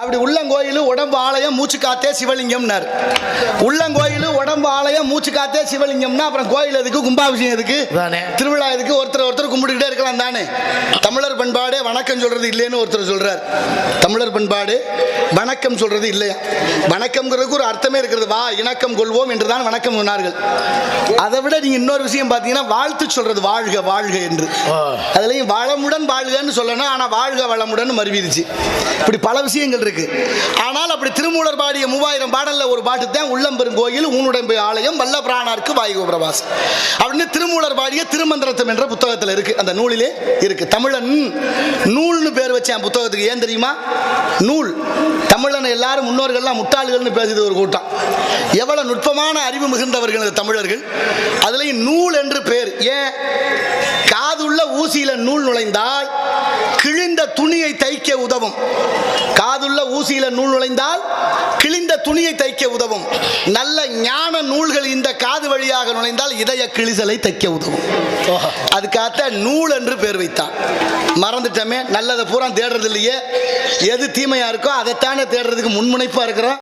அப்படி உள்ளங்கோயில் உடம்பு ஆலயம் மூச்சு காத்தே சிவலிங்கம்னார். உள்ளங்கோயில் உடம்பு ஆலயம் மூச்சு காத்தே சிவலிங்கம்னா அப்புறம் கோயில் எதுக்கு கும்பாபிஷேகம் எதுக்கு. திருவிழா எதுக்கு? ஒருத்தர் ஒருத்தர் கும்பிட்டுக்கிட்டே இருக்கலாம் தானே. தமிழர் பண்பாடு வணக்கம் சொல்றது இல்லைன்னு ஒருத்தர் சொல்றார். தமிழர் பண்பாடு வணக்கம் சொல்றது இல்லையா? வணக்கம்ங்கிறதுக்கு ஒரு அர்த்தமே இருக்கிறது. வா இணக்கம் கொள்வோம் என்றுதான் வணக்கம் சொன்னார்கள். அதை விட நீங்க இன்னொரு விஷயம் பார்த்தீங்கன்னா வாழ்த்து சொல்றது வாழ்க வாழ்க என்று. அதுலயும் வளமுடன் வாழ்கன்னு சொல்லணும் ஆனா வாழ்க வளமுடன் மறுவிருச்சு இப்படி பல விஷயங்கள் இருக்கு. ஆனால் அப்படி திருமூலர் பாடிய மூவாயிரம் பாடல்ல ஒரு பாட்டு தான் உள்ளம்பெரும் கோயில் ஊனுடம்பு ஆலயம் வல்ல பிராணார்க்கு வாயு அப்படின்னு திருமூலர் பாடிய திருமந்திரத்தம் என்ற புத்தகத்தில் இருக்கு. அந்த நூலிலே இருக்கு. தமிழன் நூல்னு பேர் வச்சேன் புத்தகத்துக்கு ஏன் தெரியுமா? நூல். தமிழன் எல்லாரும் முன்னோர்கள்லாம் முட்டாள்கள்னு பேசுது ஒரு கூட்டம். எவ்வளவு நுட்பமான அறிவு மிகுந்தவர்கள் இந்த தமிழர்கள். அதுலேயும் நூல் என்று பேர். ஏன்? காதுள்ள ஊசியில நூல் நுழைந்தால் கிழிந்த துணியை தைக்க உதவும். ஊசியில நூல் நுழைந்தால் கிழிந்த துணியை தைக்க உதவும். நல்ல ஞான நூல்கள் இந்த காது வழியாக நுழைந்தால் இதய கிழிசலை தைக்க உதவும். அதுக்காக நூல் என்று பேர் வைத்தான். மறந்துட்டோமே நல்லதை பூரா தேடுறது இல்லையே எது தீமையா இருக்கோ அதைத்தானே தேடுறதுக்கு முன்முனைப்பா இருக்கிறோம்.